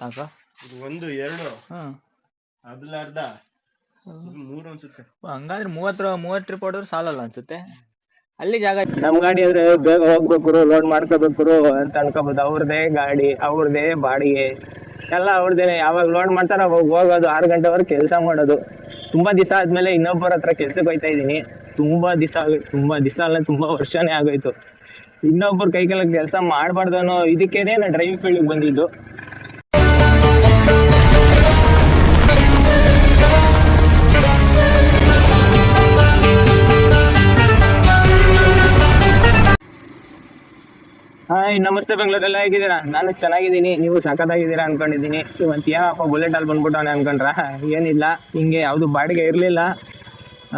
ತಕ ಇದು ಒಂದು ಎರಡು. ಹ್ಮ್ ಇದು ಮೂರು ಅನ್ಸುತ್ತೆ. ಹಂಗಾದ್ರೆ ಮೂವತ್ತು ಮೂವತ್ತು ಟ್ರಿಪ್ ಹೊಡೆದ್ರೆ ಸಾಲಲ್ಲ ಅನ್ಸುತ್ತೆ? ಅಲ್ಲಿ ಜಾಗ ನಮ್ ಗಾಡಿ ಆದ್ರೆ ಬೇಗ ಹೋಗ್ಬೇಕು ಲೋಡ್ ಮಾಡ್ಕೋಬೇಕು ಅಂತ ಅನ್ಕೋಬಹುದು ಅವ್ರದೇ ಗಾಡಿ ಅವ್ರದೇ ಬಾಡಿಗೆ ಎಲ್ಲ ಅವ್ರದೇನೆ ಯಾವಾಗ ಲೋಡ್ ಮಾಡ್ತಾರ ಅವಾಗ ಹೋಗೋದು ಆರು ಗಂಟೆವರೆಗೆ ಕೆಲಸ ಮಾಡೋದು. ತುಂಬಾ ದಿವಸ ಆದ್ಮೇಲೆ ಇನ್ನೊಬ್ಬರ ಹತ್ರ ಕೆಲ್ಸಕ್ಕೆ ಹೋಯ್ತಾ ಇದೀನಿ ತುಂಬಾ ದಿವಸ ಆಗೋಯ್ತು ತುಂಬಾ ದಿವಸ ಅಲ್ಲ ತುಂಬಾ ವರ್ಷನೇ ಆಗೋಯ್ತು. ಇನ್ನೊಬ್ಬರ ಕೈ ಕೆಲ ಕೆಲಸ ಮಾಡ್ಬಾರ್ದು ಅನ್ನೋ ಇದಕ್ಕೇನೆ ನಾನು ಡ್ರೈವಿಂಗ್ ಫೀಲ್ಡ್ ಬಂದಿದ್ದು. ಹಾಯ್ ನಮಸ್ತೆ ಬೆಂಗಳೂರೆಲ್ಲ ಹೇಗಿದ್ದೀರಾ? ನಾನು ಚೆನ್ನಾಗಿದ್ದೀನಿ. ನೀವು ಸಖತ್ತಾಗಿದ್ದೀರಾ ಅನ್ಕೊಂಡಿದ್ದೀನಿ. ಇವತ್ತು ಏನಪ್ಪ ಬುಲೆಟ್ ಅಲ್ಲಿ ಬಂದ್ಬಿಟ್ಟವನೆ ಅನ್ಕೊಂಡ್ರ? ಏನಿಲ್ಲ, ಹಿಂಗೆ ಯಾವುದು ಬಾಡಿಗೆ ಇರಲಿಲ್ಲ.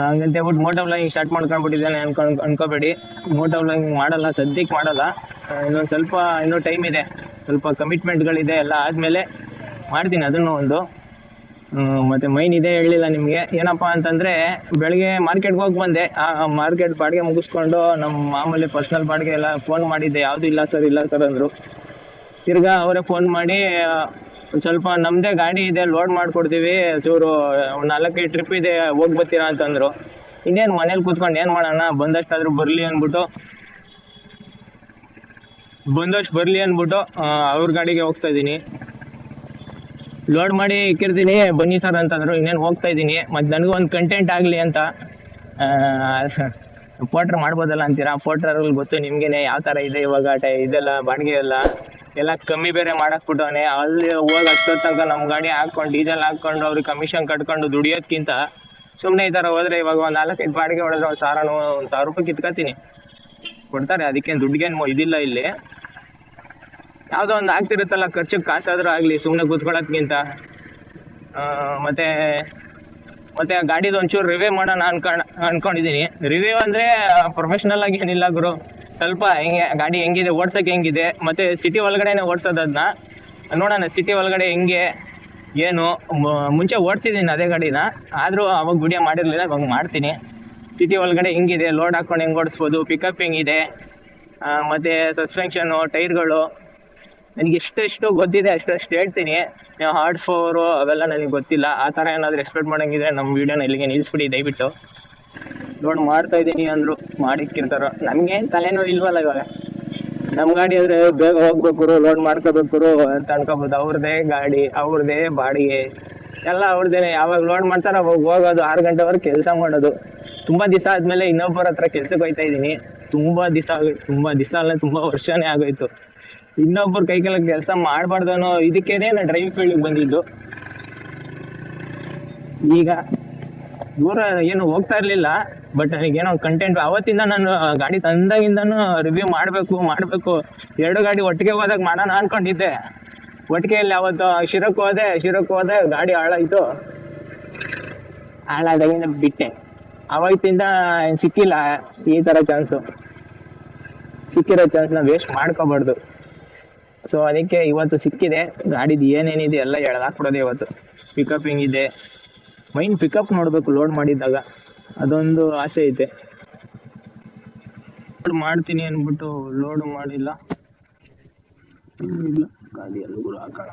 ಹಂಗಂತ ಹೇಳ್ಬಿಟ್ಟು ಮೋಟೋ ವ್ಲಾಗಿಂಗ್ ಸ್ಟಾರ್ಟ್ ಮಾಡ್ಕೊಂಡ್ಬಿಟ್ಟಿದ್ದಾನೆ ಅನ್ಕೊಂಡ್ ಅನ್ಕೋಬೇಡಿ. ಮೋಟೋ ವ್ಲಾಗಿಂಗ್ ಮಾಡಲ್ಲ, ಸದ್ಯಕ್ಕೆ ಮಾಡಲ್ಲ. ಇನ್ನೊಂದು ಸ್ವಲ್ಪ, ಇನ್ನೂ ಟೈಮ್ ಇದೆ. ಸ್ವಲ್ಪ ಕಮಿಟ್ಮೆಂಟ್ಗಳಿದೆ ಎಲ್ಲ ಆದಮೇಲೆ ಮಾಡ್ತೀನಿ ಅದನ್ನು ಒಂದು. ಮತ್ತೆ ಮೈನ್ ಇದೇ ಹೇಳಲಿಲ್ಲ ನಿಮಗೆ. ಏನಪ್ಪಾ ಅಂತಂದ್ರೆ ಬೆಳಿಗ್ಗೆ ಮಾರ್ಕೆಟ್ಗೆ ಹೋಗಿ ಬಂದೆ. ಆ ಮಾರ್ಕೆಟ್ ಬಾಡಿಗೆ ಮುಗಿಸ್ಕೊಂಡು ನಮ್ಮ ಮಾಮೂಲಿ ಪರ್ಸನಲ್ ಬಾಡಿಗೆ ಎಲ್ಲ ಫೋನ್ ಮಾಡಿದ್ದೆ. ಯಾವುದು ಇಲ್ಲ ಸರ್ ಇಲ್ಲ ಸರ್ ಅಂದರು. ತಿರ್ಗಾ ಅವರೇ ಫೋನ್ ಮಾಡಿ ಸ್ವಲ್ಪ ನಮ್ಮದೇ ಗಾಡಿ ಇದೆ ಲೋಡ್ ಮಾಡ್ಕೊಡ್ತೀವಿ. ಚೂರು ನಾಲ್ಕೈದು ಟ್ರಿಪ್ ಇದೆ, ಹೋಗಿ ಬರ್ತೀರಾ ಅಂತಂದ್ರು. ಇನ್ನೇನು ಮನೇಲಿ ಕೂತ್ಕೊಂಡು ಏನು ಮಾಡೋಣ? ಬಂದಷ್ಟಾದರೂ ಬರಲಿ ಅಂದ್ಬಿಟ್ಟು. ಬಂದಷ್ಟು ಬರಲಿ ಅಂದ್ಬಿಟ್ಟು ಅವ್ರ ಗಾಡಿಗೆ ಹೋಗ್ತಾ ಇದ್ದೀನಿ. ಲೋಡ್ ಮಾಡಿ ಇಕ್ಕಿರ್ತೀನಿ, ಬನ್ನಿ ಸರ್ ಅಂತಂದ್ರು. ಇನ್ನೇನು ಹೋಗ್ತಾ ಇದ್ದೀನಿ. ಮತ್ತು ನನಗೂ ಒಂದು ಕಂಟೆಂಟ್ ಆಗಲಿ ಅಂತ. ಪೋಟ್ರ್ ಮಾಡ್ಬೋದಲ್ಲ ಅಂತೀರಾ? ಪೋಟ್ರಲ್ಲಿ ಗೊತ್ತು ನಿಮ್ಗೇನೆ ಯಾವ ಥರ ಇದೆ ಇವಾಗ ಇದೆಲ್ಲ, ಬಾಡಿಗೆ ಎಲ್ಲ. ಎಲ್ಲ ಕಮ್ಮಿ ಬೇರೆ ಮಾಡಾಕ್ಬಿಟ್ಟವನೆ ಅಲ್ಲಿ ಹೋಗಿ ಅಷ್ಟೊತ್ತು ತನಕ ನಮ್ಮ ಗಾಡಿ ಹಾಕ್ಕೊಂಡು, ಡೀಸೆಲ್ ಹಾಕ್ಕೊಂಡು, ಅವ್ರಿಗೆ ಕಮಿಷನ್ ಕಟ್ಕೊಂಡು ದುಡಿಯೋದ್ಕಿಂತ ಸುಮ್ಮನೆ ಈ ಥರ ಹೋದ್ರೆ ಇವಾಗ ಒಂದು ನಾಲ್ಕೈದು ಬಾಡಿಗೆ ಹೊಡೆದ್ರೆ ಒಂದು ಸಾವಿರ ಒಂದು ಸಾವಿರ ರೂಪಾಯಿ ಕಿತ್ಕೊತೀನಿ. ಕೊಡ್ತಾರೆ, ಅದಕ್ಕೇನು ದುಡ್ಡಿಗೇನು ಇದಿಲ್ಲ ಇಲ್ಲಿ. ಯಾವುದೋ ಒಂದು ಆಗ್ತಿರುತ್ತಲ್ಲ ಖರ್ಚಿಗೆ ಕಾಸಾದ್ರೂ ಆಗಲಿ ಸುಮ್ಮನೆ ಕೂತ್ಕೊಳ್ಳೋದ್ಕಿಂತ ಮತ್ತೆ ಮತ್ತೆ ಗಾಡಿದು ಒಂಚೂರು ರಿವ್ಯೂ ಮಾಡೋಣ ಅನ್ಕೊಂಡ್ ಅನ್ಕೊಂಡಿದ್ದೀನಿ ರಿವ್ಯೂ ಅಂದರೆ ಪ್ರೊಫೆಷ್ನಲ್ ಆಗಿ ಏನಿಲ್ಲ ಗುರು. ಸ್ವಲ್ಪ ಹೆಂಗೆ, ಗಾಡಿ ಹೆಂಗಿದೆ, ಓಡ್ಸೋಕೆ ಹೆಂಗಿದೆ, ಮತ್ತೆ ಸಿಟಿ ಒಳಗಡೆನೆ ಓಡ್ಸೋದನ್ನ ನೋಡೋಣ ಸಿಟಿ ಒಳಗಡೆ ಹೆಂಗೆ, ಏನು ಮುಂಚೆ ಓಡ್ತಿದ್ದೀನಿ ಅದೇ ಗಾಡಿನ. ಆದರೂ ಅವಾಗ ವಿಡಿಯೋ ಮಾಡಿರಲಿಲ್ಲ, ಇವಾಗ ಮಾಡ್ತೀನಿ. ಸಿಟಿ ಒಳಗಡೆ ಹೆಂಗಿದೆ ಲೋಡ್ ಹಾಕೊಂಡು ಹೆಂಗೆ ಓಡಿಸ್ಬೋದು ಪಿಕಪ್ ಹೆಂಗಿದೆ ಮತ್ತೆ ಸಸ್ಪೆನ್ಷನು ಟೈರ್ಗಳು ನನಗೆ ಎಷ್ಟೆಷ್ಟು ಗೊತ್ತಿದೆ, ಅಷ್ಟಷ್ಟು ಹೇಳ್ತೀನಿ. ನೀವು ಹಾರ್ಡ್ಸ್ ಫೋರು ಅವೆಲ್ಲ ನನಗೆ ಗೊತ್ತಿಲ್ಲ. ಆ ಥರ ಏನಾದರೂ ಎಕ್ಸ್ಪೆಕ್ಟ್ ಮಾಡಂಗಿದ್ರೆ ನಮ್ಮ ವೀಡಿಯೋನ ಇಲ್ಲಿಗೆ ನಿಲ್ಲಿಸ್ಬಿಡಿ ದಯವಿಟ್ಟು. ಲೋಡ್ ಮಾಡ್ತಾ ಇದ್ದೀನಿ ಅಂದರು ಮಾಡಿಕ್ಕಿರ್ತಾರೋ ನಮಗೇನು ತಲೆನೋ ಇಲ್ವಲ್ಲ ಇವಾಗ. ನಮ್ಮ ಗಾಡಿ ಆದರೆ ಬೇಗ ಹೋಗ್ಬೇಕು ಲೋಡ್ ಮಾಡ್ಕೋಬೇಕು ಅಂತ ಅನ್ಕೋಬೋದು. ಅವ್ರದ್ದೇ ಗಾಡಿ ಅವ್ರದ್ದೇ ಬಾಡಿಗೆ. ಎಲ್ಲ ಅವ್ರದ್ದೇನೆ ಯಾವಾಗ ಲೋಡ್ ಮಾಡ್ತಾರೆ ಅವಾಗ ಹೋಗೋದು, ಆರು ಗಂಟೆವರೆಗೆ ಕೆಲಸ ಮಾಡೋದು. ತುಂಬ ದಿವಸ ಆದಮೇಲೆ ಇನ್ನೊಬ್ಬರ ಹತ್ರ ಕೆಲ್ಸಕ್ಕೆ ಹೋಯ್ತಾ ಇದ್ದೀನಿ. ತುಂಬ ದಿವಸ ಆಗೋಯ್ತು ತುಂಬ ದಿವಸ ಅಲ್ಲ, ತುಂಬ ವರ್ಷನೇ ಆಗೋಯ್ತು. ಇನ್ನೊಬ್ಬರ ಕೈ ಕೆಲ ಕೆಲಸ ಮಾಡಬಾರ್ದು ಅನ್ನೋ ಇದಕ್ಕೇನೆ ನಾನು ಡ್ರೈವಿಂಗ್ ಫೀಲ್ಡ್ ಬಂದಿದ್ದು. ಈಗ ದೂರ ಏನು ಹೋಗ್ತಾ ಇರ್ಲಿಲ್ಲ ಬಟ್ ನನಗೇನೋ ಕಂಟೆಂಟ್ ಅವತ್ತಿಂದ ನಾನು ಗಾಡಿ ತಂದಾಗಿಂದನೂ ರಿವ್ಯೂ ಮಾಡಬೇಕು ಮಾಡಬೇಕು, ಎರಡು ಗಾಡಿ ಒಟ್ಟಿಗೆ ಹೋದಾಗ ಮಾಡೋಣ ಅನ್ಕೊಂಡಿದ್ದೆ. ಒಟ್ಟಿಗೆಯಲ್ಲಿ ಅವತ್ತು ಶಿರಕ್ಕೆ ಹೋದೆ ಶಿರಕ್ಕೆ ಹೋದೆ, ಗಾಡಿ ಹಾಳಾಯ್ತು. ಹಾಳಾದಾಗಿಂದ ಬಿಟ್ಟೆ. ಅವತ್ತಿಂದ ಸಿಕ್ಕಿಲ್ಲ, ಈ ತರ ಚಾನ್ಸು ಸಿಕ್ಕಿರೋ ಚಾನ್ಸ್ನ ವೇಸ್ಟ್ ಮಾಡ್ಕೋಬಾರ್ದು. ಸೊ ಅದಕ್ಕೆ ಇವತ್ತು ಸಿಕ್ಕಿದೆ. ಗಾಡಿದು ಏನೇನಿದೆ ಎಲ್ಲ ಎಳ್ದಾಕ್ಬಿಡೋದೆ ಇವತ್ತು. ಪಿಕಪ್ ಇದೆ ಮೈನ್ ಪಿಕಪ್ ನೋಡಬೇಕು ಲೋಡ್ ಮಾಡಿದ್ದಾಗ. ಅದೊಂದು ಆಸೆ ಐತೆ. ಲೋಡ್ ಮಾಡ್ತೀನಿ ಅಂದ್ಬಿಟ್ಟು ಲೋಡ್ ಮಾಡಿಲ್ಲ. ಗಾಡಿ ಎಲ್ಲಿಗೂ ಹಾಕೋಣ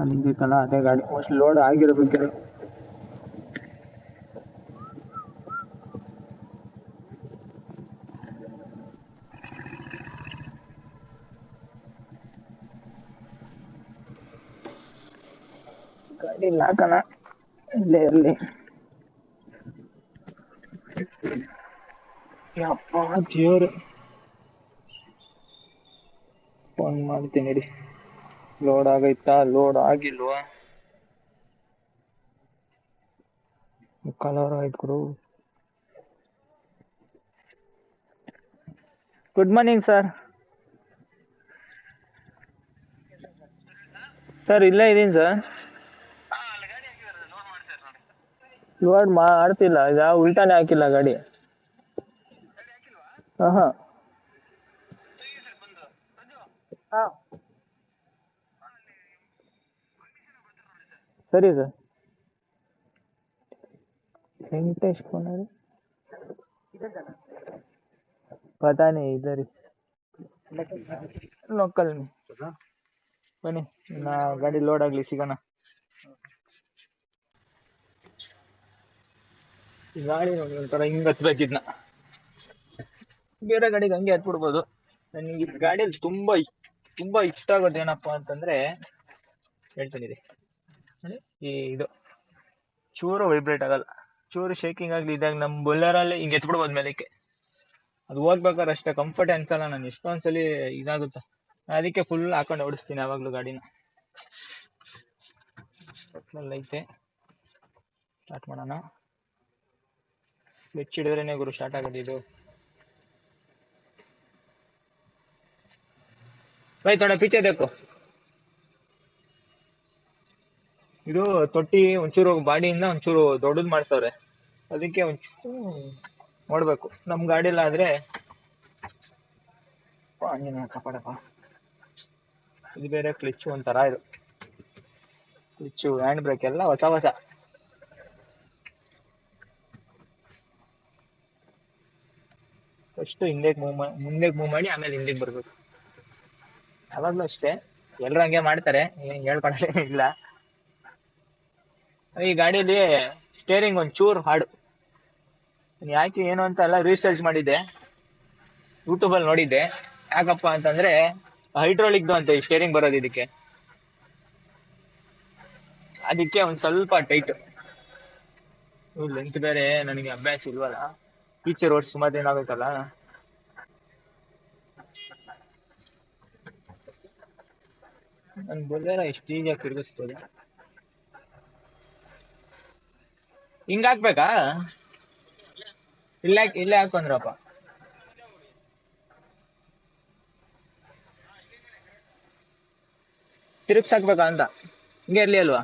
ಅಲ್ಲಿಗೆ ಬೇಕಲ್ಲ, ಅದೇ ಗಾಡಿ. ಮೋಸ್ಟ್ ಲೋಡ್ ಆಗಿರ್ಬೇಕೇನೋ ಗಾಡಿ ಇಲ್ಲ, ಹಾಕೋಣ. ಇಲ್ಲೇ ಇರಲಿ. ಯಪ್ಪ, ದೇವ್ರು. ಫೋನ್ ಮಾಡ್ತೀನಿ ಇಡಿ. ಲೋಡ್ ಆಗೈತಾ? ಲೋಡ್ ಆಗಿಲ್ವಾ? ಕಲರ್ ಆಯ್ತು ಗುರು. ಗುಡ್ ಮಾರ್ನಿಂಗ್ ಸರ್ ಸರ್ ಇಲ್ಲೇ ಇದ್ದೀನಿ ಸರ್ ಲೋಡ್ ಮಾಡ್ತಿಲ್ಲ ಈಗ ಉಲ್ಟಾನೆ ಹಾಕಿಲ್ಲ ಗಾಡಿ. ಹಾ ಹಾ. ಸರಿ ಸರ್. ವೆಂಕಟೇಶ್ ಕೊನರ್ ಪತಾ ಇದರಿ ಲೋಕಲ್ ಬನ್ನಿ ನಾ ಗಾಡಿ ಲೋಡ್ ಆಗ್ಲಿ ಸಿಗೋಣ. ಗಾಡಿ ನೋಡಿ ಒಂಥರ ಹಿಂಗ್ ಹತ್ಬೇಕಿದ್ನ ಬೇರೆ ಗಾಡಿಗೆ ಹಂಗೆ ಹತ್ಬಿಡ್ಬೋದು. ನನಗೆ ಈ ಗಾಡಿಯಲ್ಲಿ ತುಂಬಾ ತುಂಬಾ ಇಷ್ಟ ಆಗೋದು ಏನಪ್ಪ ಅಂತಂದ್ರೆ ಹೇಳ್ತೀನಿ ನೋಡಿ, ಈ ಇದು. ಚೂರು ವೈಬ್ರೇಟ್ ಆಗಲ್ಲ. ಚೂರು ಶೇಕಿಂಗ್ ಆಗ್ಲಿ ಇದಾಗ ನಮ್ಮ ಬೊಲ್ಲರಲ್ಲಿ ಹಿಂಗೆ ಎತ್ಬಿಡ್ಬೋದು ಮೇಲಕ್ಕೆ. ಅದು ಹೋಗ್ಬೇಕಾದ್ರೆ ಅಷ್ಟೇ ಕಂಫರ್ಟ್ ಅನ್ಸಲ್ಲ ನಾನು. ಎಷ್ಟೊಂದ್ಸಲಿ ಇದಾಗುತ್ತೆ. ಅದಕ್ಕೆ ಫುಲ್ ಹಾಕೊಂಡು ಓಡಿಸ್ತೀನಿ ಯಾವಾಗ್ಲೂ ಗಾಡಿನ. ಪೆಟ್ರೋಲ್ ಐತೆ. ಸ್ಟಾರ್ಟ್ ಮಾಡೋಣ. ಕ್ಲಚ್ ಹಿಡಿದ್ರೇನೆ ಗುರು ಸ್ಟಾರ್ಟ್ ಆಗೋದು ಇದು. ಬೈ ತೊಡ ಪೀಚೆ ಬೇಕು. ಇದು ತೊಟ್ಟಿ ಒಂಚೂರು ಬಾಡಿಯಿಂದ ಒಂಚೂರು ದೊಡ್ಡದು ಮಾಡ್ತಾವ್ರೆ ಅದಕ್ಕೆ ಒಂಚೂರು ನೋಡ್ಬೇಕು. ನಮ್ ಗಾಡಿಲ್ಲ ಆದ್ರೆ ಕಪಾಡಪ್ಪ? ಇದು ಬೇರೆ ಕ್ಲಿಚ್ ಒಂಥರ ಇದು. ಕ್ಲಿಚ್ಚು ಹ್ಯಾಂಡ್ ಬ್ರೇಕ್ ಎಲ್ಲ ಹೊಸ ಹೊಸ. ಫಸ್ಟ್ ಹಿಂದೆಗೆ ಮೂವ್ ಮುಂದೆ ಮೂವ್ ಮಾಡಿ ಆಮೇಲೆ ಹಿಂದಿಗ್ ಬರ್ಬೇಕು. ಯಾವಾಗ್ಲೂ ಅಷ್ಟೇ. ಎಲ್ರು ಹಂಗೆ ಮಾಡ್ತಾರೆ. ಏನ್ ಹೇಳ್ಕೊಡಲ್ಲ ಇಲ್ಲ. ಈ ಗಾಡಿಲಿ ಸ್ಟೇರಿಂಗ್ ಒಂದ್ ಚೂರ್ ಹಾಡು ಯಾಕೆ ಏನು ಅಂತ ಎಲ್ಲ ರಿಸರ್ಚ್ ಮಾಡಿದ್ದೆ. ಯೂಟ್ಯೂಬ್ ಅಲ್ಲಿ ನೋಡಿದ್ದೆ. ಯಾಕಪ್ಪ ಅಂತಂದ್ರೆ ಹೈಡ್ರೋಲಿಕ್ದು ಅಂತ ಸ್ಟೇರಿಂಗ್ ಬರೋದು ಇದಕ್ಕೆ. ಅದಕ್ಕೆ ಒಂದ್ ಸ್ವಲ್ಪ ಟೈಟ್ ಲೆಂತ್ ಬೇರೆ ನನಗೆ ಅಭ್ಯಾಸ ಇಲ್ವಲ್ಲ. ಟೀಚರ್ ವರ್ಷ ಸುಮಾರು ದಿನ ಆಗುತ್ತಲ್ಲ ನನ್ ಬೊಲೇರ ಎಷ್ಟು ಈಗ ತಿರುಗಿಸ್ತದೆ ಹಿಂಗ್ ಹಾಕ್ಬೇಕಾ? ಇಲ್ಲ ಇಲ್ಲೇ ಹಾಕೊಂಡ್ರಪ್ಪ. ತಿರುಗ್ಸಾಕ್ಬೇಕಾ ಅಂತ? ಹಿಂಗೆ ಇರ್ಲಿ ಅಲ್ವಾ?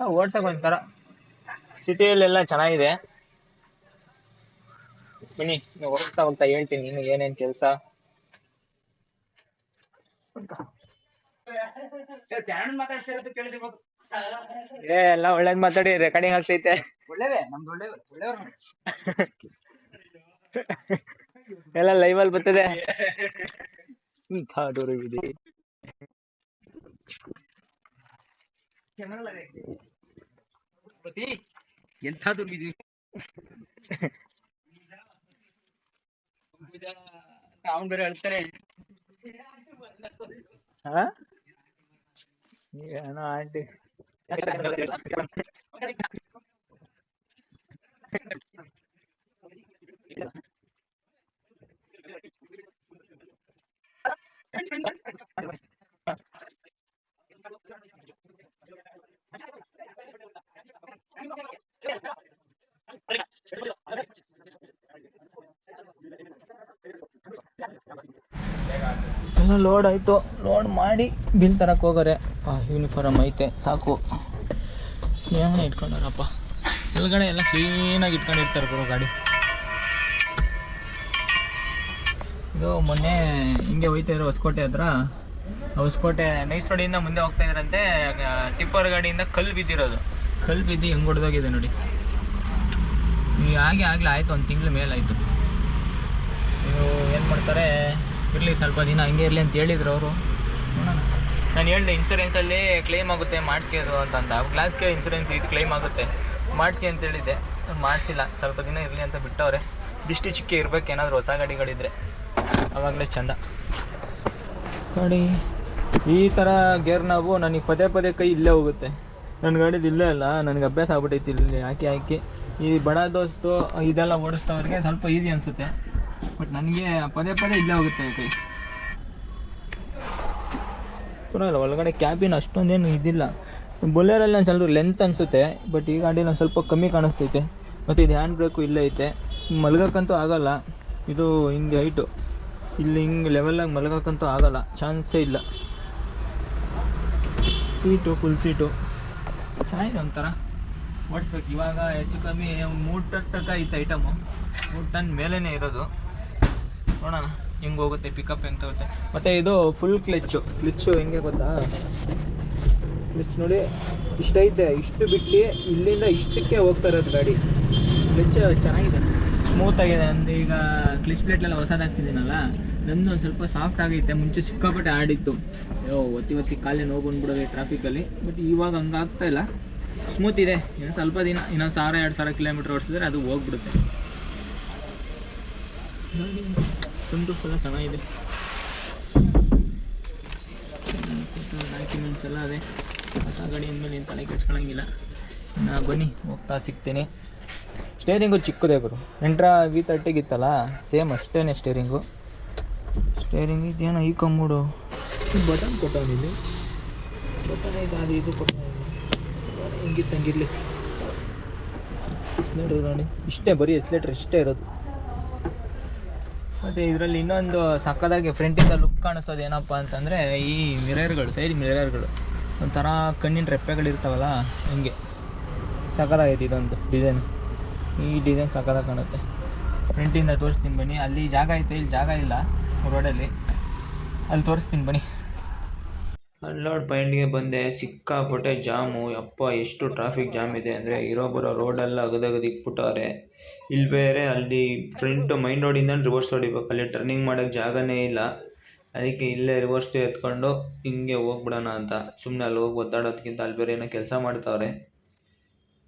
ಓಡ್ಸಕ್ ಒಂಥರ. ಸಿಟಿಯಲ್ಲೆಲ್ಲ ಚೆನ್ನಾಗಿದೆ. ಬನ್ನಿ ನೀವು ಹೋಗ್ತಾ ಹೋಗ್ತಾ ಹೇಳ್ತೀನಿ ನೀನು ಏನೇನ್ ಕೆಲ್ಸ. ಏ ಎಲ್ಲ ಒಳ್ಳೇದ್ ಮಾತಾಡಿ ರೆಕಾರ್ಡಿಂಗ್ ಆಗ್ತೈತೆ ಎಲ್ಲ ಲೈವ್ ಅಲ್ಲಿ ಬರ್ತದೆ. ಇಂಥ ದುರ್ವಿಧಿ ಪ್ರತಿ ಎಂಥ ದುರ್ವಿಧಿ ಅವನ್ ಬೇರೆ ಹೇಳ್ತಾರೆ. ಹಾ? ಏನೋ ಆಂಟಿ. ಎಲ್ಲ ಲೋಡ್ ಆಯಿತು. ಲೋಡ್ ಮಾಡಿ ಬಿಲ್ ತರಕ್ಕೆ ಹೋಗೋರೆ. ಯೂನಿಫಾರ್ಮ್ ಐತೆ, ಸಾಕು. ಏನೇ ಇಟ್ಕೊಂಡಾರಪ್ಪ? ಒಳಗಡೆ ಎಲ್ಲ ಕ್ಲೀನಾಗಿ ಇಟ್ಕೊಂಡಿರ್ತಾರೆ ಗುರು ಗಾಡಿ. ಇದು ಮೊನ್ನೆ ಹಿಂಗೆ ಹೋಯ್ತಾ ಇರೋ ಹೊಸಕೋಟೆ ಹತ್ರ. ಹೊಸಕೋಟೆ ನೈಸ್ ರೋಡಿಂದ ಮುಂದೆ ಹೋಗ್ತಾ ಇದ್ರಂತೆ ಟಿಪ್ಪರ್ ಗಾಡಿಯಿಂದ ಕಲ್ಲು ಬಿದ್ದಿರೋದು. ಕಲ್ಲು ಬಿದ್ದು ಹೆಂಗೆ ಹೊಡೆದೋಗಿದೆ ನೋಡಿ. ಹಾಗೆ ಆಗ್ಲೇ ಆಯಿತು, ಒಂದು ತಿಂಗಳ ಮೇಲಾಯಿತು. ಏನು ಮಾಡ್ತಾರೆ ಇರಲಿ, ಸ್ವಲ್ಪ ದಿನ ಹಂಗೆ ಇರಲಿ ಅಂತ ಹೇಳಿದ್ರು ಅವರು. ನಾನು ಹೇಳಿದೆ ಇನ್ಸೂರೆನ್ಸಲ್ಲಿ ಕ್ಲೇಮ್ ಆಗುತ್ತೆ, ಮಾಡಿಸಿ ಅದು ಅಂತಂದ. ಗ್ಲಾಸ್ಗೆ ಇನ್ಸೂರೆನ್ಸ್ ಇದು ಕ್ಲೇಮ್ ಆಗುತ್ತೆ. ಮಾಡಿಸಿ ಅಂತ ಹೇಳಿದ್ದೆ. ಮಾಡಿಸಿಲ್ಲ. ಸ್ವಲ್ಪ ದಿನ ಇರಲಿ ಅಂತ ಬಿಟ್ಟವ್ರೆ. ದಿಷ್ಟಿ ಚಿಕ್ಕಿ ಇರಬೇಕು, ಏನಾದರೂ ಹೊಸ ಗಾಡಿಗಳಿದ್ರೆ. ಆವಾಗಲೇ ಚೆಂದ. ನೋಡಿ ಈ ಥರ ಗೇರ್ ನಾವು ನನಗೆ ಪದೇ ಪದೇ ಕೈ ಇಲ್ಲೇ ಹೋಗುತ್ತೆ. ನನ್ನ ಗಾಡಿದು ಇಲ್ಲೇ ಅಲ್ಲ, ನನಗೆ ಅಭ್ಯಾಸ ಆಗ್ಬಿಟ್ಟೈತಿ ಇಲ್ಲಿ, ಹಾಕಿ ಹಾಕಿ. ಈ ಬಡ ದೋಸ್ತು, ಇದೆಲ್ಲ ಓಡಿಸ್ತವ್ರಿಗೆ ಸ್ವಲ್ಪ ಈಸಿ ಅನಿಸುತ್ತೆ. ಬಟ್ ನನಗೆ ಪದೇ ಪದೇ ಇಲ್ಲೇ ಹೋಗುತ್ತೆ ಕೈ. ಪರವಾಗಿಲ್ಲ ಒಳಗಡೆ ಕ್ಯಾಬಿನ್ ಅಷ್ಟೊಂದೇನು ಇದಿಲ್ಲ. ಬೊಲೆರಲ್ಲಿ ಒಂದು ಸ್ವಲ್ಪ ಲೆಂತ್ ಅನಿಸುತ್ತೆ ಬಟ್ ಈ ಗಾಡೀಲಿ ಒಂದು ಸ್ವಲ್ಪ ಕಮ್ಮಿ ಕಾಣಿಸ್ತೈತೆ. ಮತ್ತು ಇದು ಹ್ಯಾಂಡ್ ಬ್ರೇಕು ಇಲ್ಲೇ ಐತೆ. ಮಲ್ಗಕ್ಕಂತೂ ಆಗಲ್ಲ. ಇದು ಹಿಂಗೆ ಹೈಟು ಇಲ್ಲಿ ಹಿಂಗೆ ಲೆವೆಲಾಗಿ ಮಲ್ಗೋಕ್ಕಂತೂ ಆಗಲ್ಲ. ಚಾನ್ಸೇ ಇಲ್ಲ. ಸೀಟು ಫುಲ್ ಸೀಟು ಚೆನ್ನಾಗಿದೆ ಒಂಥರ. ಓಡಿಸ್ಬೇಕು. ಇವಾಗ ಹೆಚ್ಚು ಕಮ್ಮಿ ಮೂರು ಟನ್ ತನಕ ಐತೆ ಐಟಮು ಮೂರು ಟನ್ ಮೇಲೇ ಇರೋದು. ನೋಡೋಣ, ಹೆಂಗೆ ಹೋಗುತ್ತೆ ಪಿಕಪ್ ಹೆಂಗೆ ತಗುತ್ತೆ ಮತ್ತು ಇದು ಫುಲ್ ಕ್ಲಿಚ್ಚು ಕ್ಲಿಚ್ಚು ಹೆಂಗೆ ಗೊತ್ತಾ? ಕ್ಲಿಚ್ ನೋಡಿ ಇಷ್ಟೈತೆ ಇಷ್ಟು ಬಿಟ್ಟು ಇಲ್ಲಿಂದ ಇಷ್ಟಕ್ಕೆ ಹೋಗ್ತಾ ಇರೋದು ಗಾಡಿ. ಕ್ಲಿಚ್ ಚೆನ್ನಾಗಿದೆ. ಸ್ಮೂತ್ ಆಗಿದೆ, ನಂದು ಈಗ ಕ್ಲಿಚ್ ಪ್ಲೇಟ್ಲೆಲ್ಲ ಹೊಸದು ಹಾಕ್ಸಿದ್ದೀನಲ್ಲ, ನಂದು ಒಂದು ಸ್ವಲ್ಪ ಸಾಫ್ಟ್ ಆಗೈತೆ ಮುಂಚೆ ಸಿಕ್ಕಾಪಟ್ಟೆ ಆಡಿತ್ತು ಅಯ್ಯೋ ಒತ್ತಿ ಒತ್ತಿ ಕಾಲೇ ನೋವು ಟ್ರಾಫಿಕಲ್ಲಿ ಬಟ್ ಇವಾಗ ಹಂಗೆ ಆಗ್ತಾ ಇಲ್ಲ. ಸ್ಮೂತ್ ಇದೆ, ಇನ್ನು ಸ್ವಲ್ಪ ದಿನ ಇನ್ನೊಂದು ಸಾವಿರ, ಎರಡು ಸಾವಿರ ಕಿಲೋಮೀಟ್ರ್ ಓಡಿಸಿದ್ರೆ ಅದು ಹೋಗ್ಬಿಡುತ್ತೆ. ಸಂತು ಫುಲ್ಲ ಚೆನ್ನಾಗಿದೆ. ಡಾಕ್ಯುಮೆಂಟ್ಸ್ ಎಲ್ಲ ಅದೇ. ಹೊಸ ಗಾಡಿ ಅಂದಮೇಲೆ ಏನು ತಲೆ ಕೆಡ್ಸ್ಕೊಳಂಗಿಲ್ಲ. ನಾ ಬನ್ನಿ ಹೋಗ್ತಾ ಸಿಗ್ತೀನಿ. ಸ್ಟೇರಿಂಗು ಚಿಕ್ಕದೇ ಗುರು. ಎಂಟ್ರಾ ವಿ ತರ್ಟಿಗಿತ್ತಲ್ಲ ಸೇಮ್ ಅಷ್ಟೇ ಸ್ಟೇರಿಂಗು ಸ್ಟೇರಿಂಗ್ ಇದೇನೋ ಈ ಕಮ್ಮೂಡು ಬಟನ್ ಕೊಟ್ಟವನಿಲ್ಲಿ ಬಟನ್ ಇದು ಅದು ಇದು ಕೊಟ್ಟ ಹೆಂಗಿತ್ತು ಹಂಗಿರ್ಲಿ ನೋಡಿ ಇಷ್ಟೇ ಬರೀ ಎಸ್ಲೇಟ್ರ್ ಇಷ್ಟೇ ಇರೋದು. ಮತ್ತು ಇದರಲ್ಲಿ ಇನ್ನೊಂದು ಸಕ್ಕದಾಗಿ ಫ್ರಂಟಿಂದ ಲುಕ್ ಕಾಣಿಸೋದು ಏನಪ್ಪ ಅಂತಂದರೆ ಈ ಮಿರರ್ಗಳು ಸೈಡ್ ಮಿರರ್ಗಳು ಒಂಥರ ಕಣ್ಣಿನ ರೆಪ್ಪೆಗಳಿರ್ತಾವಲ್ಲ, ಹಿಂಗೆ. ಸಕ್ಕದಾಗೈತೆ ಇದೊಂದು ಡಿಸೈನ್ ಈ ಡಿಸೈನ್ ಸಕ್ಕದಾಗಿ ಕಾಣುತ್ತೆ. ಫ್ರಂಟಿಂದ ತೋರಿಸ್ತೀನಿ ಬನ್ನಿ. ಅಲ್ಲಿ ಜಾಗ ಐತೆ, ಇಲ್ಲಿ ಜಾಗ ಇಲ್ಲ ರೋಡಲ್ಲಿ ಅಲ್ಲಿ. ತೋರಿಸ್ತೀನಿ ಬನ್ನಿ. ಅಲ್ಲೋಡ್ ಪಾಯಿಂಟ್ಗೆ ಬಂದೆ. ಸಿಕ್ಕಾಪಟ್ಟೆ ಜಾಮು. ಯಪ್ಪ, ಎಷ್ಟು ಟ್ರಾಫಿಕ್ ಜಾಮ್ ಇದೆ ಅಂದರೆ ಇರೋ ಬರೋ ರೋಡೆಲ್ಲ ಅಗದಗದು ಇಕ್ಬಿಟ್ಟವ್ರೆ ಇಲ್ಲಿ ಬೇರೆ ಅಲ್ಲಿ ಫ್ರಂಟ್ ಮೈನ್ ರೋಡಿಂದ ರಿವರ್ಸ್ ಹೊಡಿಬೇಕು. ಅಲ್ಲಿ ಟರ್ನಿಂಗ್ ಮಾಡೋಕ್ಕೆ ಜಾಗನೇ ಇಲ್ಲ. ಅದಕ್ಕೆ ಇಲ್ಲೇ ರಿವರ್ಸ್ ಎತ್ಕೊಂಡು ಹಿಂಗೆ ಹೋಗ್ಬಿಡೋಣ ಅಂತ. ಸುಮ್ಮನೆ ಅಲ್ಲಿ ಹೋಗಿ ಒದ್ದಾಡೋದಕ್ಕಿಂತ ಅಲ್ಲಿ ಬೇರೆ ಏನೋ ಕೆಲಸ ಮಾಡ್ತಾವ್ರೆ.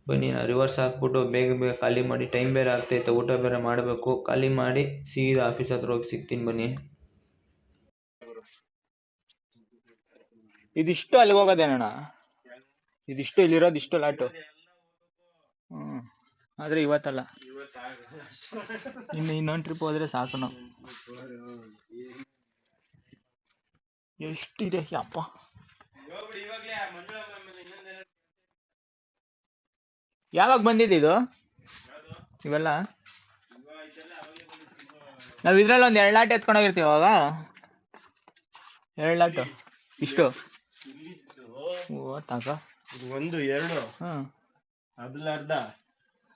ಬನ್ನಿ ನಾನು ರಿವರ್ಸ್ ಹಾಕ್ಬಿಟ್ಟು ಬೇಗ ಬೇಗ ಖಾಲಿ ಮಾಡಿ ಟೈಮ್ ಬೇರೆ ಆಗ್ತೈತೆ, ಊಟ ಬೇರೆ ಮಾಡಬೇಕು. ಖಾಲಿ ಮಾಡಿ ಸೀದಾ ಆಫೀಸ್ ಹತ್ರ ಹೋಗಿ ಸಿಗ್ತೀನಿ ಬನ್ನಿ. ಇದಿಷ್ಟು ಅಲ್ಲಿಗೆ ಹೋಗೋದೇನಣ್ಣ? ಇದಿಷ್ಟು ಇಲ್ಲಿರೋದು ಇಷ್ಟು ಲಾಟು ಹ್ಞೂ ಆದರೆ ಇವತ್ತಲ್ಲ. ಇನ್ನು ಇನ್ನೊಂದು ಟ್ರಿಪ್ ಹೋದ್ರೆ ಸಾಕು ನಾವು. ಎಷ್ಟಿದೆ ಅಪ್ಪ ಯಾವಾಗ ಬಂದಿದ್ದು ಇದು? ಇವೆಲ್ಲ? ನಾವು ಇದ್ರಲ್ಲಿ ಒಂದು ಎರಡು ಲಾಟ್ ಎತ್ಕೊಂಡೋಗಿರ್ತೀವಿ ಅವಾಗ. ಎರಡು ಲಾಟು? ಇಷ್ಟು? ಓ ತಾಕ ಒಂದು ಎರಡು. ಹಾಂ ಅದ್ರಲ್ಲಿ ಅರ್ಧ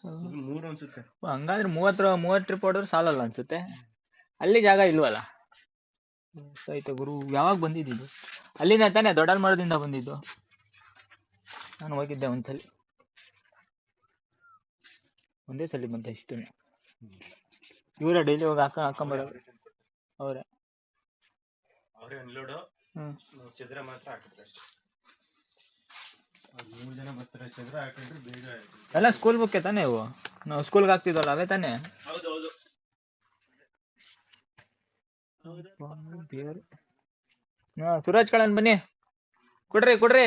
ಮೂರು ಅನ್ಸುತ್ತೆ. ಹಂಗಾದ್ರೆ ಮೂವತ್ತು ಮೂವತ್ತು ಟ್ರಿಪ್ ಹೊಡೆದ್ರೆ ಸಾಲಲ್ಲ ಅನ್ಸುತ್ತೆ? ಅಲ್ಲಿ ಜಾಗ ಇಲ್ವಲ್ಲ? ಆಯ್ತು ಗುರು. ಯಾವಾಗ ಬಂದಿದ್ದು ಅಲ್ಲಿಂದ ತಾನೇ ದೊಡ್ಡಲ್ ಮರದಿಂದ ಬಂದಿದ್ದು? ನಾನು ಹೋಗಿದ್ದೆ ಒಂದ್ಸಲಿ. ಒಂದೇ ಸಲ ಬಂತ ಇಷ್ಟು ಇವರ ಡೈಲಿ ಹೋಗಿ ಹಾಕ ಹಾಕೊಂಬರೋ ಅವರೇ. ಅವರೇ ಅನ್ಲೋಡು ಚದ್ರ ಮಾತ್ರ ಹಾಕಿದ್ರೆ ಅಷ್ಟೇ. ಮೂರು ಜನ ಬರ್ತಾರೆ ಚದ್ರ ಹಾಕೊಂಡ್ರೆ ಬೇಗ ಎಲ್ಲ ಸ್ಕೂಲ್ ಬುಕ್ಕೆ ತಾನೇ ಇವು? ನಾವು ಸ್ಕೂಲ್ಗೆ ಹಾಕ್ತಿದ್ವಲ್ಲ ಅವೇ ತಾನೇ? ಹೌದು ಹೌದು ಹಾ ಸುರಾಜ್ ಕಳನ್ ಬನ್ನಿ. ಕೊಡ್ರಿ ಕೊಡ್ರಿ.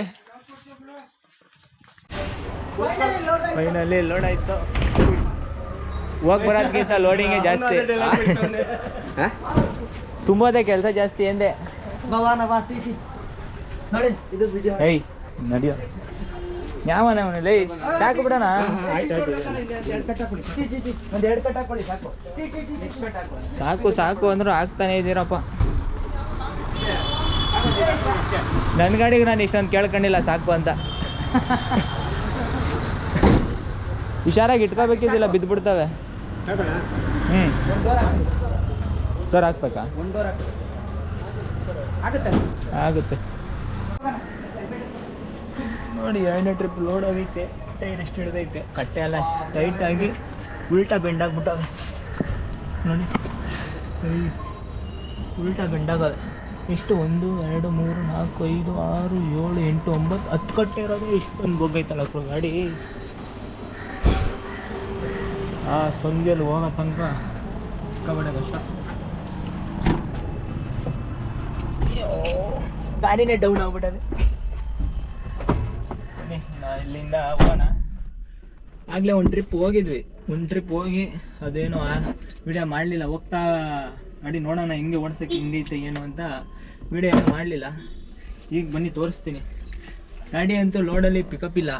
ಫೈನಲಿ ಲೋಡ್ ಆಯ್ತು. ಹೋಗ್ ಬರೋದ್ಕಿಂತ ಲೋಡಿಂಗೇ ಜಾಸ್ತಿ. ತುಂಬೋದೇ ಕೆಲಸ ಜಾಸ್ತಿ ಎಂದೆ. ಏಯ್ ನಡಿಯೋ. ಯಾವನ ಅವನಲ್ಲಿ ಸಾಕು ಬಿಡೋಣ. ಸಾಕು. ಸಾಕು ಅಂದ್ರು ಆಗ್ತಾನೆ ಇದ್ದೀರಪ್ಪ ನನ್ನ ಗಾಡಿಗೆ ನಾನು ಇಷ್ಟೊಂದು ಕೇಳ್ಕೊಂಡಿಲ್ಲ ಸಾಕು ಅಂತ. ಹುಷಾರಾಗಿ ಇಟ್ಕೋಬೇಕಿದ್ದಿಲ್ಲ ಬಿದ್ದುಬಿಡ್ತವೆ. ಹ್ಞೂ ಡೋರ್ ಹಾಕ್ಬೇಕಾ? ಆಗುತ್ತೆ. ನೋಡಿ, ಎರಡನೇ ಟ್ರಿಪ್ ಲೋಡ್ ಆಗೈತೆ ಟೈರ್ ಎಷ್ಟು ಹಿಡಿದೈತೆ. ಕಟ್ಟೆ ಎಲ್ಲ ಟೈಟಾಗಿ ಉಲ್ಟಾ ಬೆಂಡಾಗ್ಬಿಟ್ಟವೆ. ನೋಡಿ ಉಲ್ಟಾ ಬೆಂಡಾಗವೆ ಎಷ್ಟು? ಒಂದು, ಎರಡು, ಮೂರು, ನಾಲ್ಕು, ಐದು, ಆರು, ಏಳು, ಎಂಟು, ಒಂಬತ್ತು, ಹತ್ತು ಕಟ್ಟೆ ಇರೋದು ಇಷ್ಟೊಂದು ಹೋಗೈತಲ್ಲ ಗಾಡಿ? ಆ ಸಂಜೆಯಲ್ಲಿ ಹೋಗೋ ತನಕ ಸಿಕ್ಕಾಬಟ್ಟೆ ಕಷ್ಟ. ಗಾಡಿನೇ ಡೌನ್ ಆಗ್ಬಿಟ್ಟದೆ. ಇಲ್ಲಿಂದ ಹೋಗೋಣ. ಆಗಲೇ ಒಂದು ಟ್ರಿಪ್ ಹೋಗಿದ್ವಿ. ಒಂದು ಟ್ರಿಪ್ ಹೋಗಿ ಅದೇನೋ ವಿಡಿಯೋ ಮಾಡಲಿಲ್ಲ. ಹೋಗ್ತಾ ಗಾಡಿ ನೋಡೋಣ ಹೆಂಗೆ ಓಡ್ಸೋಕ್ಕೆ ಹಿಂಗೈತೆ ಏನು ಅಂತ ವಿಡಿಯೋ ಏನು ಮಾಡಲಿಲ್ಲ. ಈಗ ಬನ್ನಿ ತೋರಿಸ್ತೀನಿ. ಗಾಡಿ ಅಂತೂ ಲೋಡಲ್ಲಿ ಪಿಕಪ್ ಇಲ್ಲ.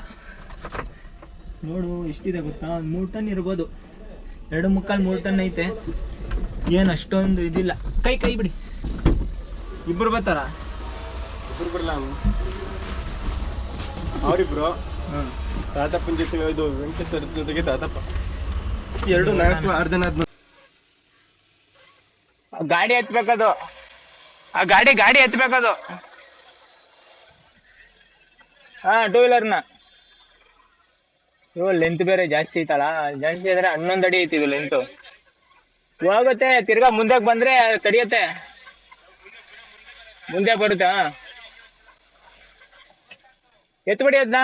ನೋಡು, ಎಷ್ಟಿದೆ ಗೊತ್ತಾ? ಒಂದು ಮೂರು ಟನ್ ಇರ್ಬೋದು. ಎರಡು ಮುಕ್ಕಾಲು ಮೂರು ಟನ್ ಐತೆ. ಏನು ಅಷ್ಟೊಂದು ಇದಿಲ್ಲ. ಕೈ ಕೈ ಬಿಡಿ. ಇಬ್ಬರು ಬರ್ತಾರಾ? ಇಬ್ಬರು ಬರಲ್ಲ ಅವರಿಬ್ರು? ತಾತಪ್ಪನ ಜೊತೆ ಇದು ವೆಂಕಟೇಶ್ವರ ಜೊತೆಗೆ ತಾತಪ್ಪ. ಎರಡು ನಾಲ್ಕು ಆರು ಜನ ಆದ್ಮೇಲೆ ಗಾಡಿ ಹತ್ಬೇಕದು ಆ ಗಾಡಿ ಗಾಡಿ ಹತ್ಬೇಕದು ಹಾ ಟೂ ವೀಲರ್ನ ಇವ್ ಲೆಂತ್ ಬೇರೆ ಜಾಸ್ತಿ ಐತಲ್ಲ ಜಾಸ್ತಿ ಆದ್ರೆ ಹನ್ನೊಂದು ಅಡಿ ಐತಿ ಇದು ಲೆಂತ್ ಹೋಗುತ್ತೆ ತಿರ್ಗಾ ಮುಂದಕ್ಕೆ ಬಂದ್ರೆ ತಡಿಯತ್ತೆ. ಮುಂದೆ ಬರುತ್ತೆ ಎತ್ತು ಎತ್ಬಿಡಿ ಅದನ್ನ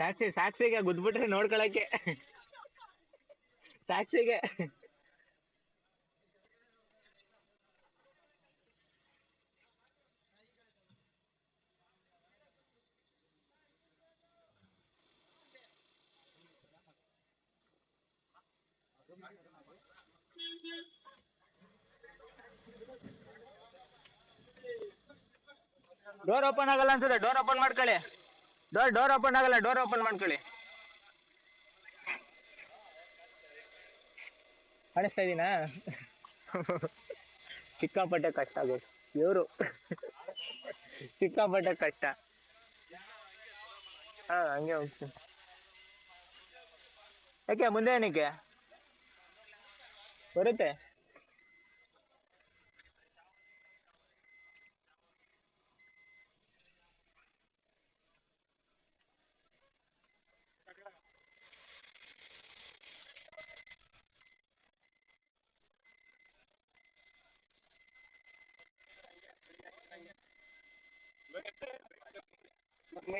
ಸಾಕ್ಷಿ ಸಾಕ್ಷಿಗೆ ಗುದ್ಬಿಟ್ರೆ ನೋಡ್ಕೊಳಕ್ಕೆ ಸಾಕ್ಷಿಗೆ ಡೋರ್ ಓಪನ್ ಆಗಲ್ಲ ಅನ್ಸುತ್ತೆ. ಡೋರ್ ಓಪನ್ ಮಾಡ್ಕೊಳ್ಳಿ. ಡೋರ್ ಡೋರ್ ಓಪನ್ ಆಗಲ್ಲ. ಡೋರ್ ಓಪನ್ ಮಾಡ್ಕೊಳ್ಳಿ. ಕಾಣಿಸ್ತಾ ಇದೀನಾ? ಸಿಕ್ಕಾಪಟ್ಟೆ ಕಷ್ಟ ಆಗೋದು ಇವರು. ಸಿಕ್ಕಾಪಟ್ಟೆ ಕಷ್ಟ. ಹಾ, ಹಂಗೆ ಹೋಗ್ತೀನಿ. ಯಾಕೆ, ಮುಂದೆ ಏನಕ್ಕೆ? ಬರುತ್ತೆ?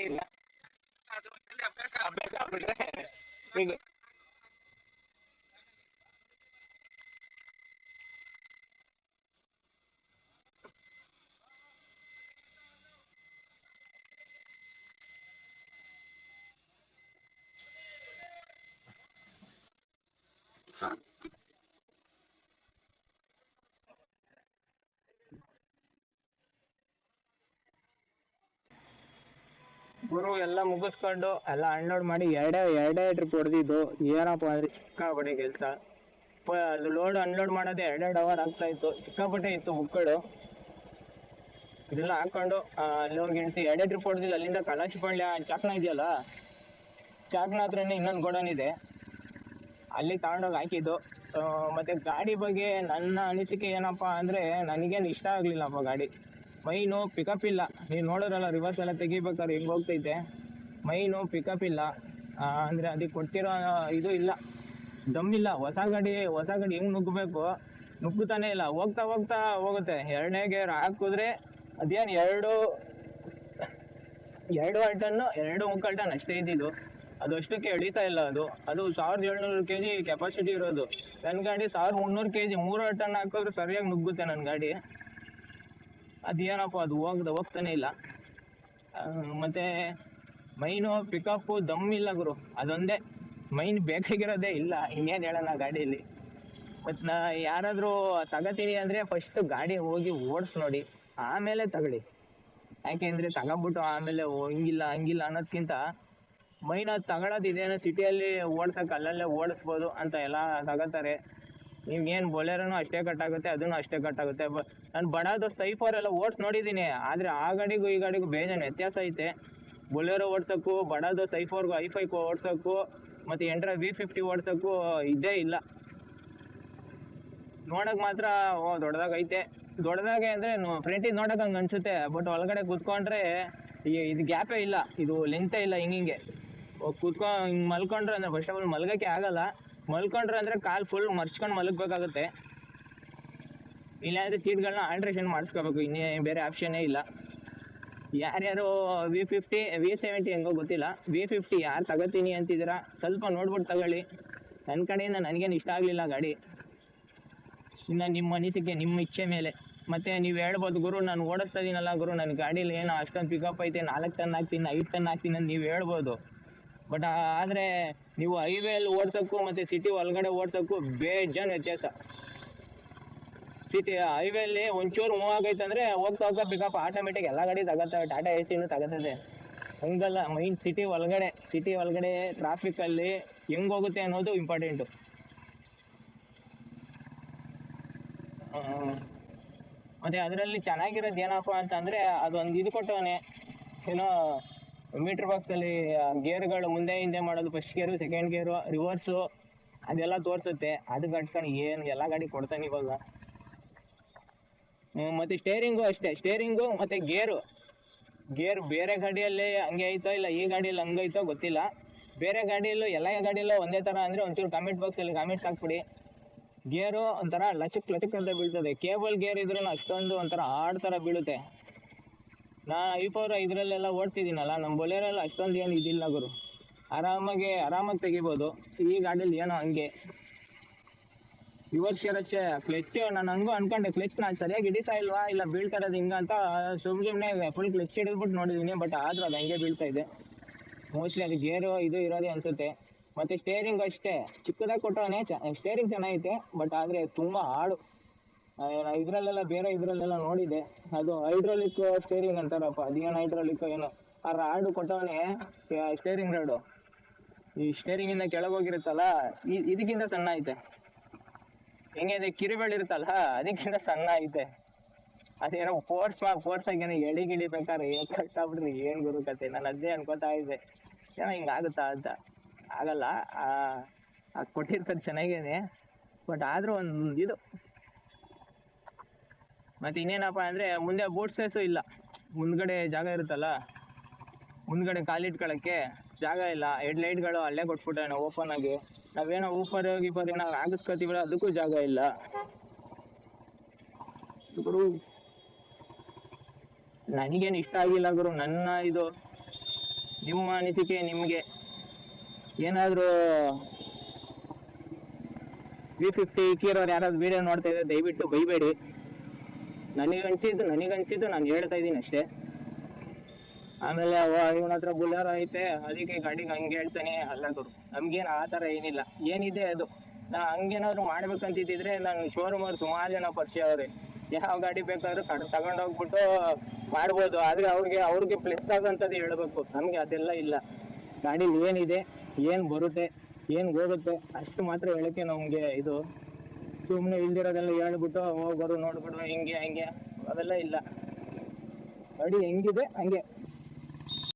ಇಲ್ಲ ಅಭ್ಯಾಸ ಆಗ್ಬಿಟ್ರೆ ಮುಗಿಸ್ಕೊಂಡು ಎಲ್ಲ ಅನ್ಲೋಡ್ ಮಾಡಿ ಎರಡೇ ಎರಡೇ ಟ್ರಿಪ್ ಹೊಡೆದಿದ್ದು. ಏನಪ್ಪ ಅಂದ್ರೆ ಸಿಕ್ಕಾಪಟ್ಟೆ ಕೆಲಸ. ಅದು ಲೋಡ್ ಅನ್ಲೋಡ್ ಮಾಡೋದೇ ಎರಡೆರಡು ಅವರ್ ಆಗ್ತಾ ಇತ್ತು. ಸಿಕ್ಕಾಪಟ್ಟೆ ಇತ್ತು ಬುಕ್ಗಳು ಇದೆಲ್ಲ ಹಾಕೊಂಡು ಅಲ್ಲಿ ಹೋಗಿ ಇಳಿಸಿ ಎರಡೇ ಟ್ರಿಪ್ ಹೊಡೆದಿದ್ದು. ಅಲ್ಲಿಂದ ಕಲಾಶಿಪಾಳ್ಯ ಚಾಕ್ನ ಇದೆಯಲ್ಲ? ಚಾಕ್ನ ಹತ್ರನೇ ಇನ್ನೊಂದು ಗೋಡನ್ ಇದೆ. ಅಲ್ಲಿ ತಗೊಂಡೋಗಿ ಹಾಕಿದ್ದು. ಮತ್ತೆ ಗಾಡಿ ಬಗ್ಗೆ ನನ್ನ ಅನಿಸಿಕೆ ಏನಪ್ಪಾ ಅಂದ್ರೆ ನನಗೇನು ಇಷ್ಟ ಆಗ್ಲಿಲ್ಲಪ್ಪ ಗಾಡಿ. ಮೈನು ಪಿಕಪ್ ಇಲ್ಲ. ನೀವು ನೋಡೋರಲ್ಲ ರಿವರ್ಸ್ ಎಲ್ಲ ತೆಗಿಬೇಕಾದ್ರೆ ಹೆಂಗ್ ಹೋಗ್ತೈತೆ? ಮೈನು ಪಿಕಪ್ ಇಲ್ಲ. ಆ, ಅಂದ್ರೆ ಅದಕ್ಕೆ ಕೊಟ್ಟಿರೋ ಇದು ಇಲ್ಲ. ದಮ್ ಇಲ್ಲ. ಹೊಸ ಗಾಡಿ ಹೊಸ ಗಾಡಿ ಹೆಂಗ್ ನುಗ್ಗಬೇಕು? ನುಗ್ಗುತ್ತಾನೆ ಇಲ್ಲ. ಹೋಗ್ತಾ ಹೋಗ್ತಾ ಹೋಗುತ್ತೆ. ಎರಡನೇ ಗೇರ್ ಹಾಕಿದ್ರೆ ಅದೇನು ಎರಡು ಎರಡು ಟನ್ ಎರಡು ಮುಕ್ಕಾಲು ಟನ್ ಅಷ್ಟೇ ಇದ್ದಿದ್ದು. ಅದು ಅಷ್ಟಕ್ಕೆ ಎಳಿತಾ ಇಲ್ಲ ಅದು. ಅದು ಸಾವಿರದ ಏಳ್ನೂರು ಕೆ ಜಿ ಕೆಪಾಸಿಟಿ ಇರೋದು. ನನ್ನ ಗಾಡಿ ಸಾವಿರದ ಮುನ್ನೂರು ಕೆ ಜಿ ಮೂರು ಟನ್ ಹಾಕಿದ್ರೆ ಸರಿಯಾಗಿ ನುಗ್ಗುತ್ತೆ ನನ್ನ ಗಾಡಿ. ಅದೇನಪ್ಪ ಅದು ಹೋಗ್ದ ಹೋಗ್ತಾನೆ ಇಲ್ಲ. ಮತ್ತೆ ಮೈನು ಪಿಕಪ್ಪು ದಮ್ ಇಲ್ಲ ಗುರು. ಅದೊಂದೇ. ಮೈನ್ ಬೇಕಾಗಿರೋದೇ ಇಲ್ಲ. ಇನ್ನೇನು ಹೇಳೋಣ ಗಾಡಿಯಲ್ಲಿ ಮತ್ ನಾ ಯಾರಾದರೂ ತಗೋತೀನಿ ಅಂದ್ರೆ ಫಸ್ಟ್ ಗಾಡಿ ಹೋಗಿ ಓಡಿಸ್ ನೋಡಿ. ಆಮೇಲೆ ತಗೊಳ್ಳಿ. ಯಾಕೆಂದ್ರೆ ತಗೊಂಬಿಟ್ಟು ಆಮೇಲೆ ಓ ಹಿಂಗಿಲ್ಲ, ಹಂಗಿಲ್ಲ ಅನ್ನೋದ್ಕಿಂತ ಮೈನ್ ತಗೊಳೋದು ಇದೇನೋ ಸಿಟಿಯಲ್ಲಿ ಓಡ್ಸಕ್ ಅಲ್ಲಲ್ಲೇ ಓಡಿಸ್ಬೋದು ಅಂತ ಎಲ್ಲ ತಗೋತಾರೆ ನಿಮ್ಗೇನು ಬೊಲೆರೋನು ಅಷ್ಟೇ ಕಟ್ಟಾಗುತ್ತೆ ಅದನ್ನು ಅಷ್ಟೇ ಕಟ್ಟಾಗುತ್ತೆ. ನಾನು ಬಡಾದು ಸೈಫರ್ ಎಲ್ಲ ಓಡ್ಸ್ ನೋಡಿದ್ದೀನಿ. ಆದರೆ ಆ ಗಾಡಿಗೂ ಈ ಗಾಡಿಗೂ ಬೇಜಾನ್ ವ್ಯತ್ಯಾಸ ಐತೆ. ಬೊಲೆರೋ ಓಡ್ಸೋಕ್ಕೂ ಬಡಾದು ಸೈಫೋರ್ಗು ಐ ಫೈಗೂ ಓಡ್ಸೋಕ್ಕೂ, ಮತ್ತು ಎಂಟ್ರ ವಿ ಫಿಫ್ಟಿ ಓಡ್ಸೋಕ್ಕೂ ಇದೇ ಇಲ್ಲ. ನೋಡಕ್ ಮಾತ್ರ, ಓ, ದೊಡ್ಡದಾಗೈತೆ. ದೊಡ್ಡದಾಗೆ ಅಂದ್ರೆ ಫ್ರಂಟಿಗೆ ನೋಡಕ್ ಹಂಗ ಅನ್ಸುತ್ತೆ ಬಟ್ ಒಳಗಡೆ ಕುತ್ಕೊಂಡ್ರೆ ಇದು ಗ್ಯಾಪೇ ಇಲ್ಲ, ಇದು ಲೆಂತೇ ಇಲ್ಲ ಹಿಂಗಿಂಗೆ. ಹಿಂಗೆ ಕುತ್ಕೊ, ಹಿಂಗ್ ಮಲ್ಕೊಂಡ್ರೆ ಅಂದ್ರೆ ಫಸ್ಟ್ ಆಫ್ ಆಲ್ ಮಲ್ಗಕ್ಕೆ ಆಗಲ್ಲ. ಮಲ್ಕೊಂಡ್ರೆ ಅಂದ್ರೆ ಕಾಲ್ ಫುಲ್ ಮರ್ಚ್ಕೊಂಡು ಮಲಗ್ಬೇಕಾಗುತ್ತೆ. ಇಲ್ಲಾಂದ್ರೆ ಸೀಟ್ಗಳನ್ನ ಆಲ್ಟ್ರೇಷನ್ ಮಾಡಿಸ್ಕೋಬೇಕು, ಇನ್ನೇ ಬೇರೆ ಆಪ್ಷನ್ನೇ ಇಲ್ಲ. ಯಾರ್ಯಾರು ವಿ ಫಿಫ್ಟಿ ವಿ ಸೆವೆಂಟಿ ಹೆಂಗೋ ಗೊತ್ತಿಲ್ಲ. ವಿ ಫಿಫ್ಟಿ ಯಾರು ತಗೋತೀನಿ ಅಂತಿದ್ದೀರ? ಸ್ವಲ್ಪ ನೋಡ್ಬಿಟ್ಟು ತಗೊಳ್ಳಿ. ನನ್ನ ಕಡೆಯಿಂದ ನನಗೇನು ಇಷ್ಟ ಆಗಲಿಲ್ಲ ಗಾಡಿ. ಇನ್ನು ನಿಮ್ಮ ಅನಿಸಿಕೆ, ನಿಮ್ಮ ಇಚ್ಛೆ ಮೇಲೆ. ಮತ್ತೆ ನೀವು ಹೇಳ್ಬೋದು, ಗುರು, ನಾನು ಓಡಿಸ್ತಾ ಇದೀನಲ್ಲ, ಗುರು ನನ್ನ ಗಾಡೀಲಿ ಏನೋ ಅಷ್ಟೊಂದು ಪಿಕಪ್ ಐತೆ, ನಾಲ್ಕು ಟನ್ ಹಾಕ್ತೀನಿ, ಐದು ಟನ್ ಹಾಕ್ತೀನಿ ಅಂತ ನೀವು ಹೇಳ್ಬೋದು. ಬಟ್ ಆದರೆ ನೀವು ಹೈವೇಲಿ ಓಡ್ಸೋಕ್ಕೂ ಮತ್ತು ಸಿಟಿ ಒಳಗಡೆ ಓಡ್ಸೋಕ್ಕೂ ಬೇಜಾನ್ ವ್ಯತ್ಯಾಸ. ಸಿಟಿ ಹೈವೇಲಿ ಒಂಚೂರು ಮೂವ್ ಆಗೈತೆ ಅಂದ್ರೆ ಹೋಗ್ತಾ ಹೋಗ್ತಾ ಪಿಕಪ್ ಆಟೋಮೆಟಿಕ್ ಎಲ್ಲ ಗಾಡಿ ತಗೋತವೆ ಟಾಟಾ ಎ ಸಿನೂ ತಗೋತದೆ. ಹಂಗಲ್ಲ ಮೈನ್ ಸಿಟಿ ಒಳಗಡೆ ಸಿಟಿ ಒಳಗಡೆ ಟ್ರಾಫಿಕ್ ಅಲ್ಲಿ ಹೆಂಗ್ ಹೋಗುತ್ತೆ ಅನ್ನೋದು ಇಂಪಾರ್ಟೆಂಟು ಮತ್ತೆ ಅದರಲ್ಲಿ ಚೆನ್ನಾಗಿರೋದು ಏನಪ್ಪ ಅಂತಂದ್ರೆ ಅದೊಂದು ಇದು ಕೊಟ್ಟವನೆ. ಏನೋ ಮೀಟರ್ ಬಾಕ್ಸ್ ಅಲ್ಲಿ ಗೇರ್ಗಳು ಮುಂದೆ ಹಿಂದೆ ಮಾಡೋದು ಫಸ್ಟ್ ಗೇರು ಸೆಕೆಂಡ್ ಗೇರು ರಿವರ್ಸು ಅದೆಲ್ಲ ತೋರಿಸುತ್ತೆ. ಅದು ಕಟ್ಕೊಂಡು ಏನು ಎಲ್ಲ ಗಾಡಿ ಕೊಡ್ತಾನೆ ಇವಾಗ. ಮತ್ತೆ ಸ್ಟೇರಿಂಗು ಅಷ್ಟೇ. ಸ್ಟೇರಿಂಗು ಮತ್ತೆ ಗೇರು ಗೇರ್ ಬೇರೆ ಗಾಡಿಯಲ್ಲಿ ಹಂಗೆ ಐತೋ ಇಲ್ಲ ಈ ಗಾಡಿಯಲ್ಲಿ ಹಂಗೈತೋ ಗೊತ್ತಿಲ್ಲ. ಬೇರೆ ಗಾಡಿಯಲ್ಲೂ ಎಲ್ಲ ಗಾಡಿಯಲ್ಲೂ ಒಂದೇ ಥರ ಅಂದರೆ ಒಂಚೂರು ಕಾಮೆಂಟ್ ಬಾಕ್ಸಲ್ಲಿ ಕಾಮೆಂಟ್ಸ್ ಹಾಕ್ಬಿಡಿ. ಗೇರು ಒಂಥರ ಲಚಕ್ ಲಚಕ್ ಅಂತ ಬೀಳ್ತದೆ. ಕೇಬಲ್ ಗೇರ್ ಇದ್ರೂ ಅಷ್ಟೊಂದು ಒಂಥರ ಹಾಡ್ ಥರ ಬೀಳುತ್ತೆ. ನಾ ಐ ಫೋರ್ ಇದರಲ್ಲೆಲ್ಲ ಓಡ್ತಿದ್ದೀನಲ್ಲ ನಮ್ಮ ಬೊಲೆರಲ್ಲ ಅಷ್ಟೊಂದು ಏನು ಇದಿಲ್ಲ ಗುರು. ಆರಾಮಾಗಿ ಆರಾಮಾಗಿ ತೆಗಿಬೋದು. ಈ ಗಾಡಿಯಲ್ಲಿ ಏನೋ ಹಂಗೆ. ರಿವರ್ಸ್ ಇರುತ್ತೆ ಕ್ಲಚ್ ನಾನು ಹಂಗೂ ಅನ್ಕೊಂಡೆ ಕ್ಲಚ್ ನಾನು ಸರಿಯಾಗಿ ಹಿಡಿತಾ ಇಲ್ವಾ? ಇಲ್ಲ ಬೀಳ್ತಾ ಇರೋದು ಹಿಂಗ ಅಂತ ಸುಮ್ ಸುಮ್ಮನೆ ಫುಲ್ ಕ್ಲಚ್ ಹಿಡಿದ್ಬಿಟ್ಟು ನೋಡಿದೀನಿ ಬಟ್ ಆದ್ರೂ ಅದು ಹಂಗೆ ಬೀಳ್ತಾ ಇದೆ. ಮೋಸ್ಟ್ಲಿ ಅದು ಗೇರು ಇದು ಇರೋದೇ ಅನ್ಸುತ್ತೆ. ಮತ್ತೆ ಸ್ಟೇರಿಂಗ್ ಅಷ್ಟೇ, ಚಿಕ್ಕದಾಗಿ ಕೊಟ್ಟವನೇ ಸ್ಟೇರಿಂಗ್ ಚೆನ್ನಾಗೈತೆ ಬಟ್ ಆದ್ರೆ ತುಂಬಾ ಹಾಡು ಇದ್ರಲ್ಲೆಲ್ಲ, ಬೇರೆ ಇದ್ರಲ್ಲೆಲ್ಲ ನೋಡಿದೆ. ಅದು ಹೈಡ್ರೋಲಿಕ್ ಸ್ಟೇರಿಂಗ್ ಅಂತಾರಪ್ಪ ಅದೇನು ಹೈಡ್ರೋಲಿಕ್ ಏನೋ. ಆ ರಾಡು ಕೊಟ್ಟವನೇ ಸ್ಟೇರಿಂಗ್ ರಾಡು ಈ ಸ್ಟೇರಿಂಗ್ ಇಂದ ಕೆಳಗೋಗಿರುತ್ತಲ್ಲ ಇದಕ್ಕಿಂತ ಸಣ್ಣ ಐತೆ. ಹೆಂಗೆ ಕಿರುಬೆಳೆ ಇರುತ್ತಲ್ಲ, ಅದಕ್ಕಿಂತ ಸಣ್ಣ ಐತೆ. ಅದೇನೋ ಫೋರ್ಸ್ ಫೋರ್ಸ್ ಆಗಿ ಏನೋ ಎಳಿ ಗಿಳಿಬೇಕಾದ್ರೆ ಏನ್ ಕಟ್ಟಾಬಿಟ್ರಿ ಏನ್ ಗುರು ಕತೆ, ನಾನು ಅದೇ ಅನ್ಕೋತಾ ಇದ್ದೆ. ಏನೋ ಹಿಂಗಾಗುತ್ತಾ ಅಂತ. ಆಗಲ್ಲ, ಆ ಕೊಟ್ಟಿರ್ತಾರೆ ಚೆನ್ನಾಗೇನೆ ಬಟ್ ಆದ್ರೂ ಒಂದ್ ಇದು. ಮತ್ತೆ ಇನ್ನೇನಪ್ಪ ಅಂದ್ರೆ, ಮುಂದೆ ಬೂಟ್ ಸ್ಪೇಸು ಇಲ್ಲ. ಮುಂದ್ಗಡೆ ಜಾಗ ಇರುತ್ತಲ್ಲ, ಮುಂದ್ಗಡೆ ಕಾಲಿಟ್ಕೊಳಕ್ಕೆ ಜಾಗ ಇಲ್ಲ. ಹೆಡ್ ಲೈಟ್ಗಳು ಅಲ್ಲೇ ಕೊಟ್ಬಿಟ್ಟಾನೆ ಓಪನ್ ಆಗಿ ನಾವೇನೋ ಊಪರ್ ಗೀಪರ್ ಏನೋ ಆಗಿಸ್ಕೊತೀವಿ ಅದಕ್ಕೂ ಜಾಗ ಇಲ್ಲ. ಗುರು, ನನಗೇನು ಇಷ್ಟ ಆಗಿಲ್ಲ ಗುರು, ನನ್ನ ಇದು ನಿಮ್ಮ ಅನಿಸಿಕೆ ನಿಮಗೆ. ಏನಾದರೂ ತ್ರೀ ಫಿಫ್ಟಿ ಇಕ್ಕಿರೋರು ಯಾರಾದ್ರು ವಿಡಿಯೋ ನೋಡ್ತಾ ಇದ್ರೆ ದಯವಿಟ್ಟು ಬೈಬೇಡಿ. ನನಗೆ ಅನ್ಸಿದ್ದು ನನಗೆ ಅನ್ಸಿದ್ದು ನಾನು ಹೇಳ್ತಾ ಇದ್ದೀನಿ ಅಷ್ಟೇ. ಆಮೇಲೆ ಅವ ಇವನ ಹತ್ರ ಬುಲೆರೋ ಐತೆ, ಅದಕ್ಕೆ ಗಾಡಿಗೆ ಹಂಗೆ ಹೇಳ್ತಾನೆ. ಗುರು ನಮ್ಗೇನು ಆ ಥರ ಏನಿಲ್ಲ. ಏನಿದೆ ಅದು? ನಾ ಹಂಗೇನಾದ್ರು ಮಾಡ್ಬೇಕಂತಿದ್ದಿದ್ರೆ ನಾನು ಶೋರೂಮ್ ಅವ್ರು ಸುಮಾರು ಜನ ಪರಿಚಯ ಅವ್ರೆ. ಯಾವ ಗಾಡಿ ಬೇಕಾದ್ರೂ ಕಡ್ ತಗೊಂಡೋಗ್ಬಿಟ್ಟು ಮಾಡ್ಬೋದು. ಆದ್ರೆ ಅವ್ರಿಗೆ ಅವ್ರಿಗೆ ಪ್ಲಸ್ ಆಗಂತದ್ ಹೇಳ್ಬೇಕು. ನಮ್ಗೆ ಅದೆಲ್ಲ ಇಲ್ಲ. ಗಾಡೀಲಿ ಏನಿದೆ, ಏನ್ ಬರುತ್ತೆ, ಏನ್ ಹೋಗುತ್ತೆ, ಅಷ್ಟು ಮಾತ್ರ ಹೇಳಕ್ಕೆ ನಮ್ಗೆ ಇದು ಸುಮ್ಮನೆ ಇಲ್ದಿರೋದೆಲ್ಲ ಹೇಳ್ಬಿಟ್ಟು ಹೋಗೋರು ನೋಡ್ಬಿಡು, ಹಿಂಗೆ, ಹಂಗೆ ಅವೆಲ್ಲ ಇಲ್ಲ. ಗಾಡಿ ಹೆಂಗಿದೆ, ಹಂಗೆ.